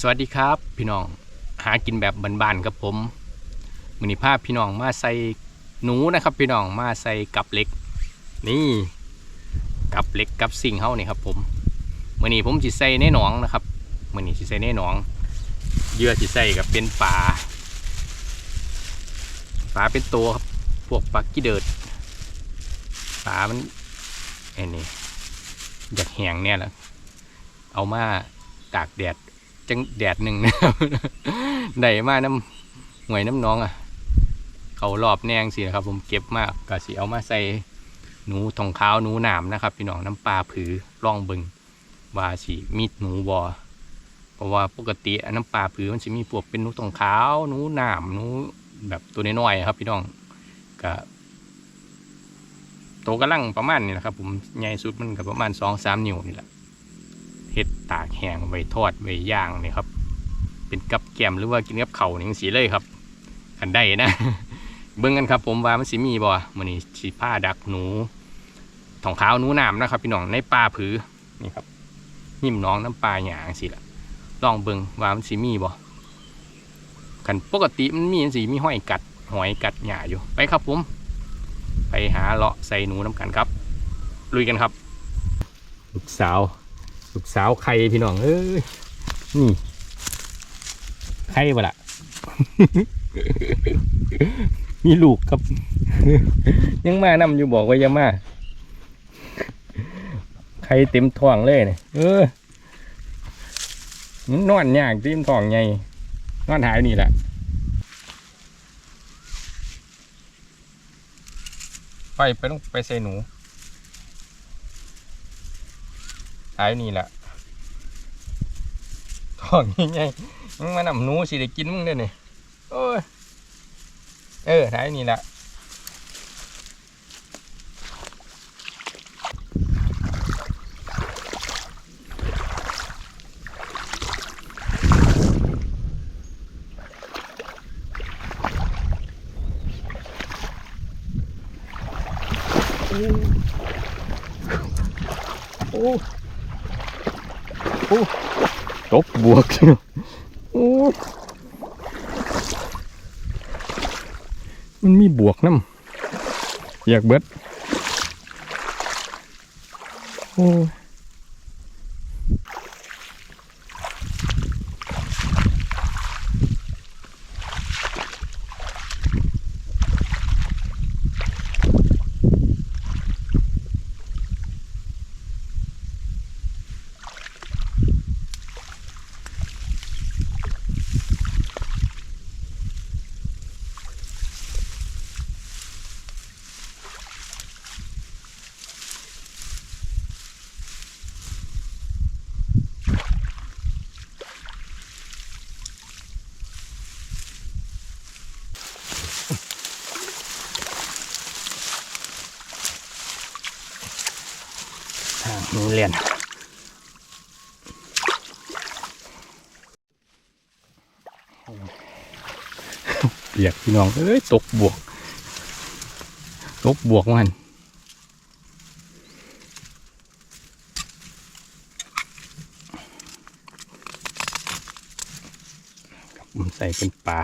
สวัสดีครับ พี่น้องหากินแบบบ้านๆกับผมมือนีภาพพี่น้องมาใส่หนูนะครับ พี่น้องมาใส่กับเล็ก นี่กับเล็กกับสิ่งเฮานี่ครับ ผมมือนี้ผมจิใส่ในหนองนะครับมือนี้จิใส่ในหนองเยื่อจิใส่กับเป็นปลาปลาเป็นตัวครับพวกปลากี้เดิดปลามันไอ้นี่อยากแหงเนี่ยแหละเอามาตากแดด จังแดดหนึ่งนะครับได้มาน้ำหวยน้ำน้องอะ เขารอบแนงสินะครับ ผมเก็บมากก็สิเอามาใส่หนูทองขาวหนูหนามนะครับ พี่น้องน้ำปลาผือร่องบึงว่าสิมีหนูบอเพราะว่าปกติอันน้ำปลาผือมันจะมีพวกเป็นหนูทองขาวหนูหนามหนูแบบตัวน้อยๆครับ พี่น้องก็โตกระลังประมาณนี้นะครับ ผมใหญ่สุดมันก็ประมาณสองสามนิ้วนี่แหละ เฮ็ดตากแห้งไว้ทอดไว้ย่างนี่ครับ เป็นกับแกมหรือว่ากินกับเข่าวนี่สีเลยครับกันได้นะ เบิ่งกันครับ ผมว่ามันสิมีบ่มื้อนี้สิผ้าดักหนูทองขาหนูน้ำนะครับ พี่น้องในป่าผือนี่ครับหิมน้องน้ำปลาหยางสิละลองเบิ่งว่ามันสิมีบ่กันปกติมันมีสิมีห้อยกัดหอยกัดหญ้าอยู่ไปครับผม ไปหาเลาะใส่หนูน้ำกันครับลุยกันครับลูกสาว ลูกสาวใครพี่น้อง เอ้ย นี่ใครบ่ละ มีลูกครับ ยังมานำอยู่บอกว่าย่ามาใครเต็มท้องเลยเนี่ยเออมันนอนยากเต็มท้องไงนอนหายนี่แหละไปไปต้องไปใส่หนู หายนี่แหละท้องยังไงมึงมานำหนูสิได้กินมึงได้เนี่โอ้ยเออท้ายนี่แหละ บบวกโอ้มันมีบวกน้ำอยากเบิดโอ้ เรียนเปียกพี่น้อง เอ้ย ตกบวก ตกบวกมันผมใส่เป็นปลา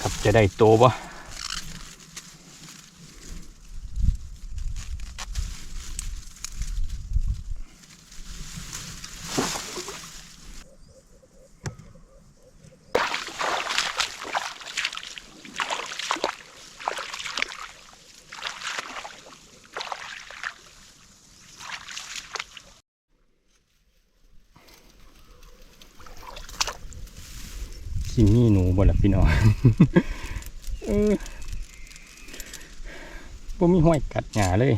ครับจะได้โตบ่สิมีหนูบ่ล่ะพี่น้อง เออ บ่มีห้อยกัดหยาเลย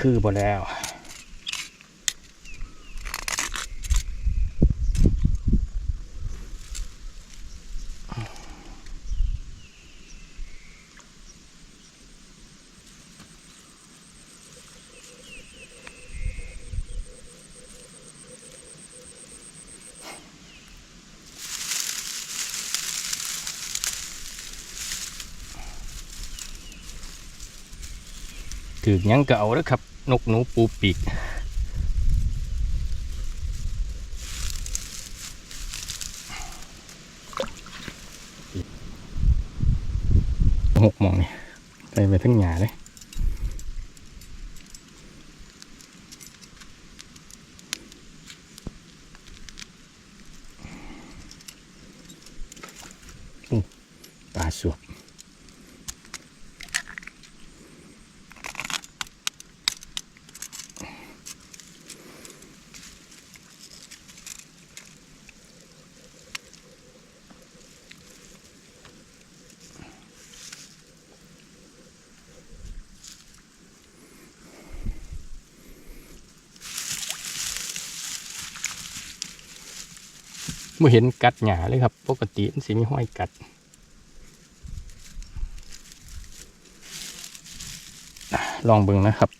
คือบ่แล้ว ถือยังก็เอาแล้วครับ นกหนูปูปีกหกมองนี่ไปไปทั้งหยาเลย เม่เห็นกัดหยาเลยครับ ปกติมันสิมีห้อยกัดลองเบิ่งนะครับ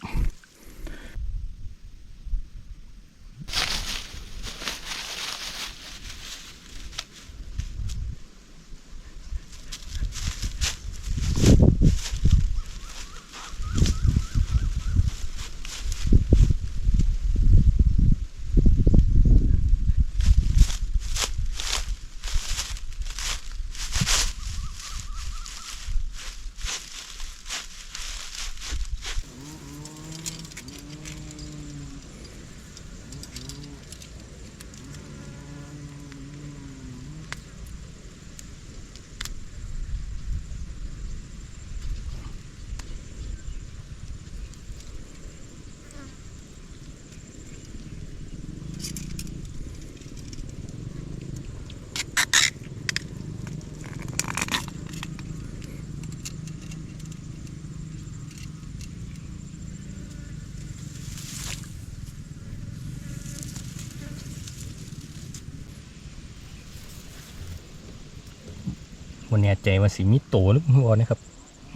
วันนี้ใจว่าสิมีโตหรือบ่นะครับ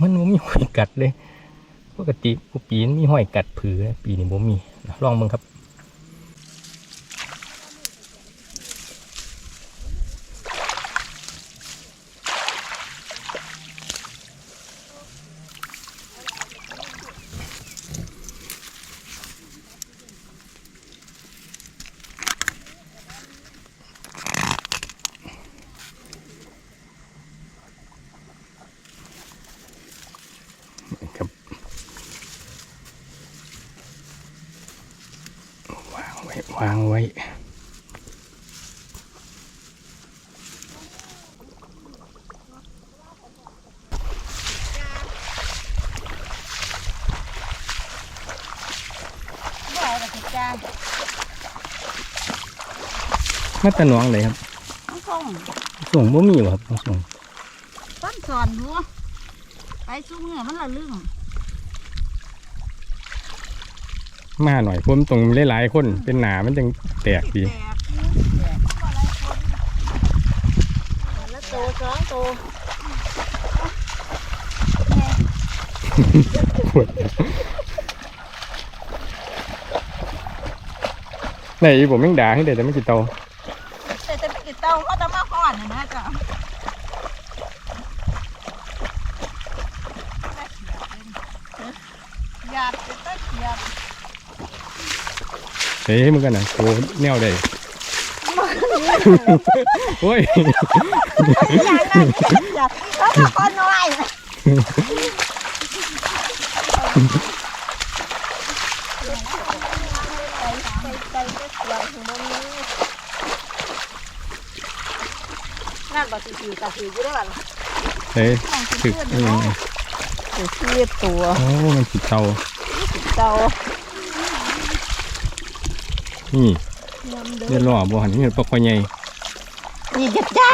มันบ่มีห้อยกัดเลย ปกติกูปีนมีห้อยกัดผือปีนี้บ่มีลองมั่งครับางไว้วางไว้บ่เอาไปจ้ามาตะหนองเลยครับน้องส่งส่งบ่มีบ่ครับส่งต้นสอนหัวไปสู้เมื่อมันละลึ่ง มาหน่อยผมตรงหลายๆคนเป็นหนามันจังแตกดีแตกแตกอะไรคนละโตสองโตไหนผมยังด่าให้เด็ดแต่ไม่กี่โตแต่จะไปกินเต้าเขาจะมาก่อนนะนะจ๊ะหยาดจะต้องหยาด เฮ้ยมึงกันนะโตแนวได้โอ้ยหยาดนะหยาดเขาจะคนน้อยนั่นบอกสิสิกับสิอยู่ได้บ้างเฮ้ยถึกเออเดี๋ยวชีดตัว โอ้มันขีดเตาเจ้า นี่ยำเด้เรียอนล้อบ่หันนี่เห็นปลาคอยใหญ่นี่จัดจ้า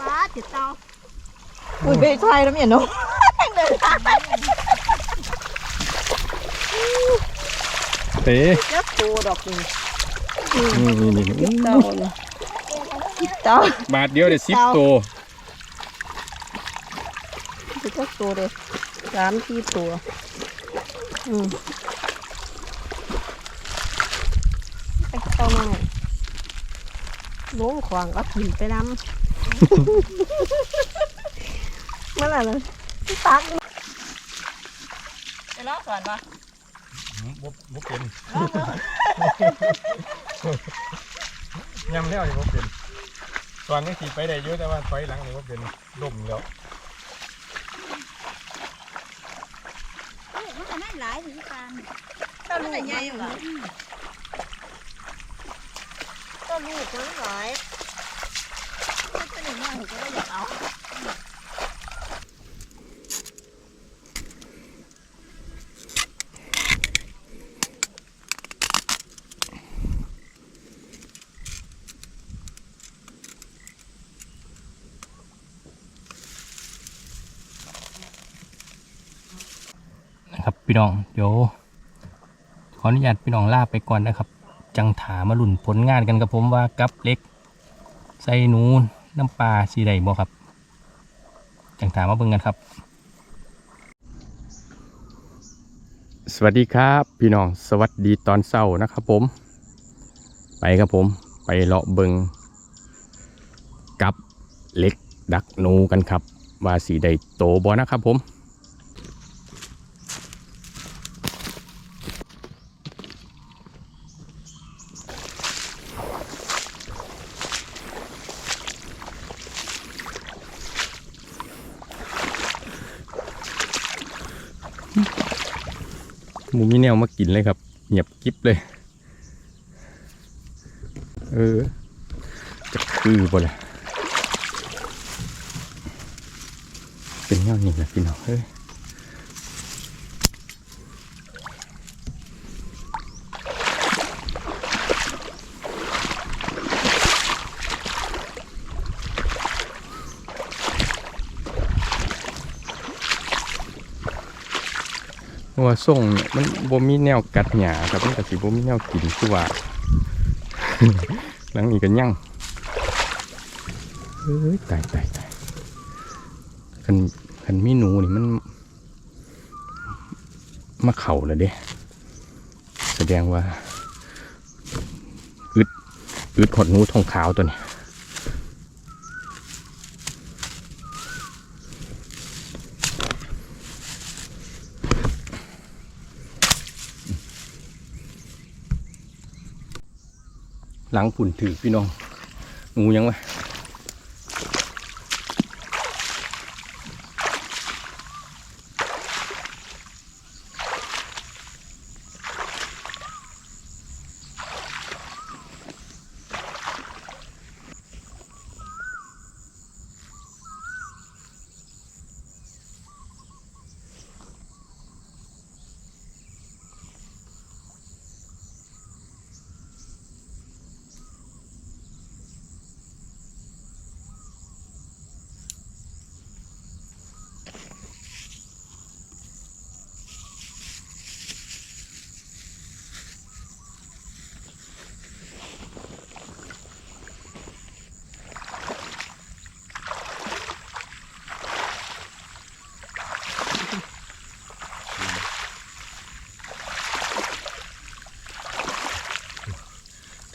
ป้าติดเตาอุ้ยไม่ใช่แล้วเนี่ยน้องเดินทางไปเต้เจ้าตัวดอกนี่นี่นี่นี่ เตาเลยเตาบาทเดียวเดี๋ยวสิบเตาโตเจ้าตัวเลยสามที่ตัว อืมไปโตาหน่อยลุงขวางก็ถิ่นไปน้ำเมื่อไหร่เลยตักจะลอกก่อนวะบ่บ่เป็นยำแล้วนี่บ่เป็น ตอนนี้สิไปได้เยอะแต่ว่าถอยหลังนี่บ่เป็นล่มแล้วมันจะไม่หลายถึงการก็ลูกใหญ่เหรอก็ลูกมันหลายมันจะหนึ่งหน่อยผมก็อยากเอา ครับพี่น้องเดี๋ยวขออนุญาตพี่น้องลาไปก่อนนะครับ จังถามาหลุ่นผลงานกันกับผมว่ากับเล็กใส่นูนน้ำปลาสีใดบ่ครับ จังถามาเบิ่งกันครับ สวัสดีครับ พี่น้องสวัสดีตอนเช้านะครับผม ไปครับผมไปเลาะเบิงกับเล็กดักนูกันครับ ว่าสีใดโตบ่นะครับผม หมูมีแนวมากินเลยครับเงียบกิ๊บเลย เออ จะคือบ่ล่ะเป็นแนวนี้นะพี่น้องเฮ้ย เพราะว่าส่งเนี่ยมันบ่มีแนวกัดหยาครับมันก็สิบ่มีแนวกินคือว่าหลังนี้กันยั่งเฮ้ยตายตายตายคันคันมีหนูนี่มัน มาเข่าแล้วเด้แสดงว่าอึดอึดหดหนูทองขาวตัวนี้ หลังฝุ่นถือพี่น้องงูยังวะ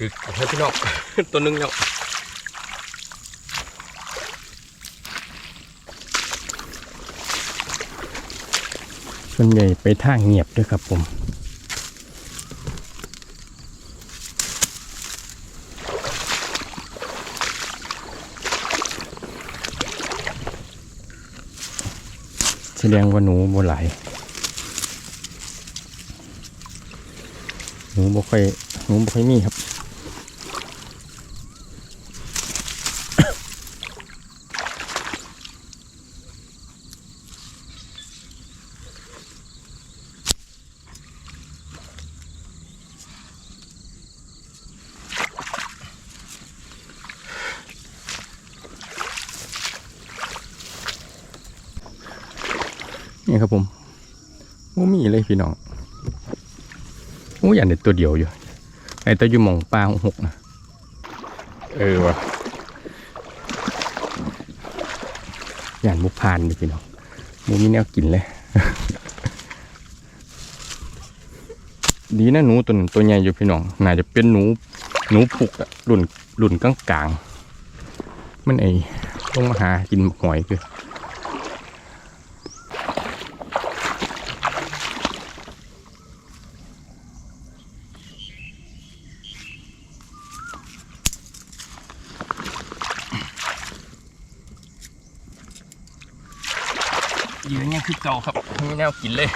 ถือให้พี่น้องตัวหนึงแล้วส่วนใหญ่ไปทางเงียบด้วยครับผมแสดงว่าหนูบ่หลายหนูบ่ค่อยหนูบ่ค่อยมีครับ นี่ครับผมโอ้มีเลย พี่น้องโอ้ยันเด็ตัวเดียวอยู่ไอ้ตัวอยู่มองปลาหกนะเออวะยันบุกพานดิพี่น้องมูมีแนวกินเลยดีนะหนูตัวตัวใหญ่อยู่พี่น้องน่าจะเป็นหนูหนูผูกอะรุ่นรุ่นกลางกลางๆมันไอ้ลงมาหากินหอยคือ งคือเก่าครับมีแนวกินเลย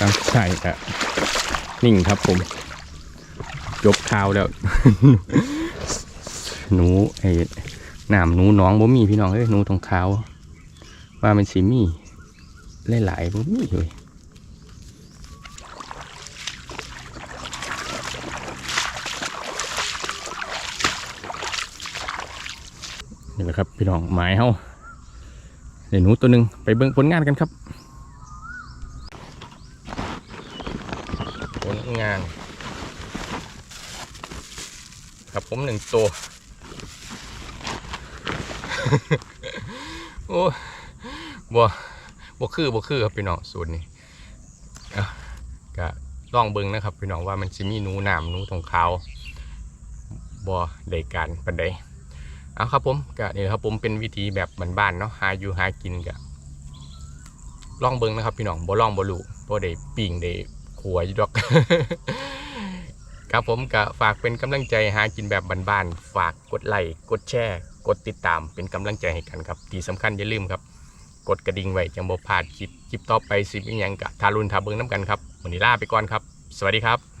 ตั้งใจอะนิ่งครับผม จบข่าวแล้ว หนูไอ้หน้ำหนูน้องบ่มีพี่น้องเอ้ยหนูตรงขาว ว่ามันสิมีหลายๆบ่มีเลยนี่แหละ ครับพี่น้องหมายเฮาเดี๋ยวหนูตัวหนึ่งไปเบิ่งผลงานกันครับ ผลงาน ครับผมหนึ่งตัว โอ้บ่บ่คือบ่คือครับพี่น้องสูตรนี้ก็ลองเบิ่งนะครับพี่น้องว่ามันสิมีหนูหนามหนูตรงขาวบ่ได้การปานใด เอาครับผมก็นี่แหละครับผมเป็นวิธีแบบบ้านๆเนาะหาอยู่หากินก็ลองเบิงนะครับ พี่น้องบ่ล่องบ่รู้บ่ได้ปิ้งได้ขวยดอก ครับผมก็ฝากเป็นกำลังใจหากินแบบบ้านๆฝากกดไลค์กดแชร์กดติดตามเป็นกำลังใจให้กันครับที่สำคัญอย่าลืมครับ กดกระดิ่งไว้จังบ่พลาดคลิปคลิปต่อไปสิเป็นหยังกะทารุณทาเบิงน้ำกันครับวันนี้ลาไปก่อนครับ สวัสดีครับ